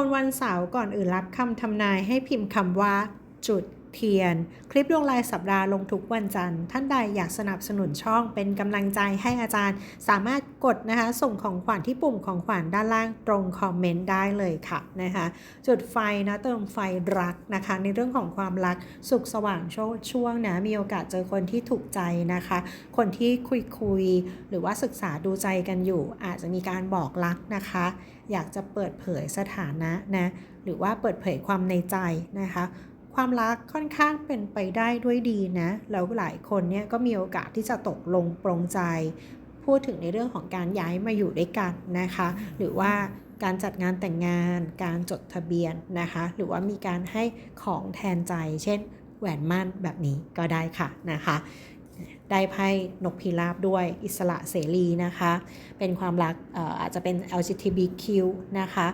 คนวันเสาร์ก่อนอื่นรับคำทำนายให้พิมพ์คำว่า จุด เทียน คลิปดวงรายสัปดาห์ลงทุกวันจันทร์ ท่านใดอยากสนับสนุนช่องเป็นกำลังใจให้อาจารย์ สามารถกดนะคะ ส่งของขวัญที่ปุ่มของขวัญด้านล่างตรงคอมเมนต์ได้เลยค่ะนะคะจุดไฟนะเติมไฟรักนะคะ ในเรื่องของความรักสุขสว่างช่วงนะมีโอกาสเจอคนที่ถูกใจนะคะ คนที่คุยคุยหรือว่าศึกษาดูใจกันอยู่ อาจจะมีการบอกรักนะคะ อยากจะเปิดเผยสถานะนะหรือว่าเปิดเผยความในใจนะคะ ความรักค่อนข้างเป็นไปได้ด้วยดีนะ แล้วหลายคนเนี่ยก็มีโอกาสที่จะตกลงปรงใจ พูดถึงในเรื่องของการย้ายมาอยู่ด้วยกันนะคะ หรือว่าการจัดงานแต่งงาน การจดทะเบียนนะคะ หรือว่ามีการให้ของแทนใจ เช่น แหวนมั่นแบบนี้ก็ได้ค่ะนะคะได้ไพ่นกพิราบด้วยอิสระเสรีนะคะ เป็นความรักเอ่ออาจจะเป็น LGBTQ นะคะ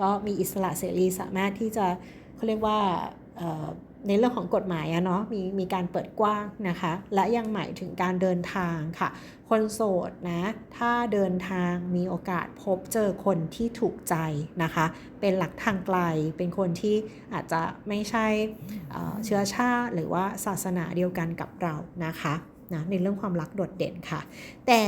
ก็มีอิสระเสรีสามารถที่จะเขาเรียกว่าเอ่อ ในเรื่องของกฎหมายอะเนาะมีมีการเปิดกว้างนะคะ และยังหมายถึงการเดินทางค่ะ คนโสดนะถ้าเดินทางมีโอกาสพบเจอคนที่ถูกใจนะคะ เป็นหลักทางไกลเป็นคนที่อาจจะไม่ใช่เชื้อชาติหรือว่าศาสนาเดียวกันกับเรานะคะนะในเรื่องความรักโดดเด่นค่ะ แต่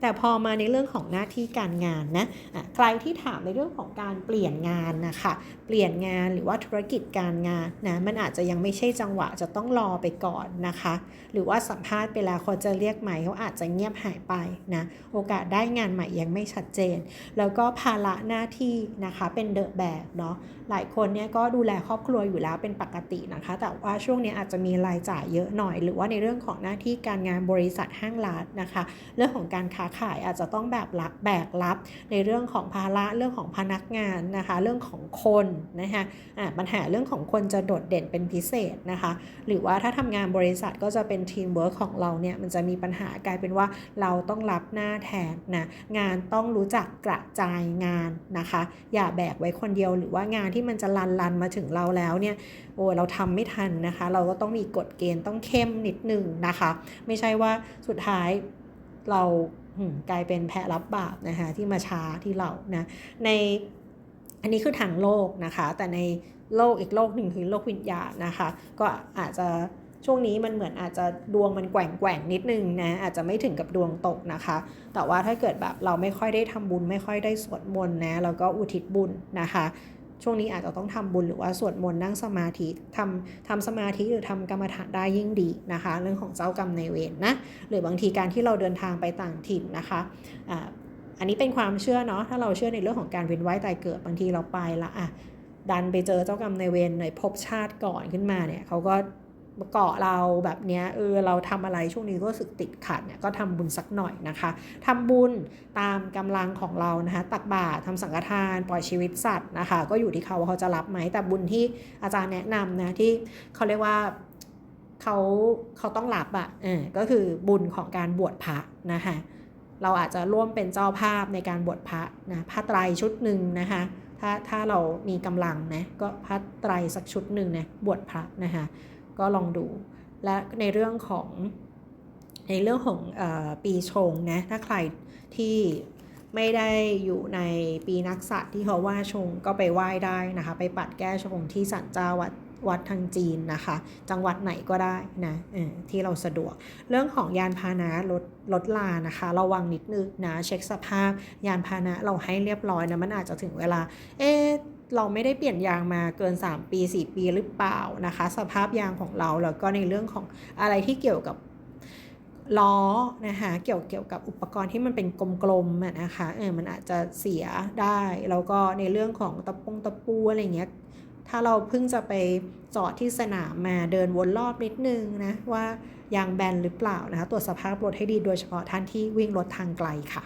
แต่พอมาในเรื่องของหน้าที่การงานนะะใครที่ถามในเรื่องของการเปลี่ยนงานนะคะเปลี่ยนงานหรือว่าธุรกิจการงานนะมันอาจจะยังไม่ใช่จังหวะจะต้องรอไปก่อนนะคะ หรือว่าสัมภาษณ์ไปแล้วเขาจะเรียกใหม่เขาอาจจะเงียบหายไปนะโอกาสได้งานใหม่ยังไม่ชัดเจน แล้วก็ภาระหน้าที่นะคะเป็นเดอะแบกเนาะหลายคนเนี่ยก็ดูแลครอบครัวอยู่แล้วเป็นปกตินะคะ แต่ว่าช่วงนี้อาจจะมีรายจ่ายเยอะหน่อย หรือว่าในเรื่องของหน้าที่การงานบริษัทห้างร้านนะคะ เรื่องของการค้าขายอาจจะต้องแบบรับแบกรับในเรื่องของภาระเรื่องของพนักงานนะคะเรื่องของคนนะคะะปัญหาเรื่องของคนจะโดดเด่นเป็นพิเศษนะคะหรือว่าถ้าทำงานบริษัทก็จะเป็นทีมเวิร์คของเราเนี่ยมันจะมีปัญหากลายเป็นว่าเราต้องรับหน้าแทนนะงานต้องรู้จักกระจายงานนะคะ อย่าแบกไว้คนเดียวหรือว่างานที่มันจะลันลันมาถึงเราแล้วเนี่ยโอ้เราทำไม่ทันนะคะ เราก็ต้องมีกฎเกณฑ์ต้องเข้มนิดหนึ่งนะคะ ไม่ใช่ว่าสุดท้าย เรากลายเป็นแพะรับบาปนะคะที่มาช้าที่เรานะในอันนี้คือทางโลกนะคะ แต่ในโลกอีกโลกหนึ่งคือโลกวิญญาณนะคะ ก็อาจจะช่วงนี้มันเหมือนอาจจะดวงมันแกว่งแกว่งๆนิดนึงนะอาจจะไม่ถึงกับดวงตกนะคะ แต่ว่าถ้าเกิดแบบเราไม่ค่อยได้ทำบุญ ไม่ค่อยได้สวดมนต์นะแล้วก็อุทิศบุญนะคะ ช่วงนี้อาจจะต้องทำบุญหรือว่าสวดมนต์นั่งสมาธิทำทำสมาธิหรือทำกรรมฐานได้ยิ่งดีนะคะ เรื่องของเจ้ากรรมในายเวรนะหรือบางทีการที่เราเดินทางไปต่างถิ่นนะคะอ่าอันนี้เป็นความเชื่อเนาะถ้าเราเชื่อในเรื่องของการเวียนว่ายตายเกิดบางทีเราไปละอะดันไปเจอเจ้ากรรมในายเวรในภพชาติก่อนขึ้นมาเนี่ยเขาก็ เกาะเราแบบเนี้ยเออเราทำอะไรช่วงนี้ก็รู้สึกติดขัดเนี่ยก็ทำบุญสักหน่อยนะคะทำบุญตามกำลังของเรานะคะ ตักบาตรทำสังฆทานปล่อยชีวิตสัตว์นะคะ ก็อยู่ที่เขาว่าเขาจะรับไหมแต่บุญที่อาจารย์แนะนำนะที่เขาเรียกว่าเขาเขาต้องรับอะ่ะเออก็คือบุญของการบวชพระนะคะเราอาจจะร่วมเป็นเจ้าภาพในการบวชพระนะผ้าไตรชุดหนึ่งนะคะถ้าถ้าเรามีกำลังนะก็ผ้าไตรสักชุดหนึ่งนะบวชพระนะคะ ก็ลองดู และในเรื่องของในเรื่องของอปีชงนะถ้าใครที่ไม่ได้อยู่ในปีนักษัตริย์ที่เขาว่าชงก็ไปไหว้ได้นะคะ ไปปัดแก้ชงที่ศาลเจ้าวัดวัดทางจีนนะคะ จังหวัดไหนก็ได้นะที่เราสะดวก เรื่องของยานพาหนะรถรถลานะคะ ระวังนิดนึงนะ เช็คสภาพยานพาหนะเราให้เรียบร้อยนะ มันอาจจะถึงเวลา เอ๊ะ เราไม่ได้เปลี่ยนยางมาเกิน 3 ปี 4 ปีหรือเปล่านะคะ สภาพยางของเราแล้วก็ในเรื่องของอะไรที่เกี่ยวกับล้อนะคะเกี่ยวเกี่ยวกับอุปกรณ์ที่มันเป็นกลมๆนะคะเออมันอาจจะเสียได้แล้วก็ในเรื่องของตะปงตะปูอะไรเงี้ยถ้าเราเพิ่งจะไปจอดที่สนามมาเดินวนรอบนิดนึงนะว่ายางแบนหรือเปล่านะคะตรวจสภาพรถให้ดีโดยเฉพาะท่านที่วิ่งรถทางไกลค่ะ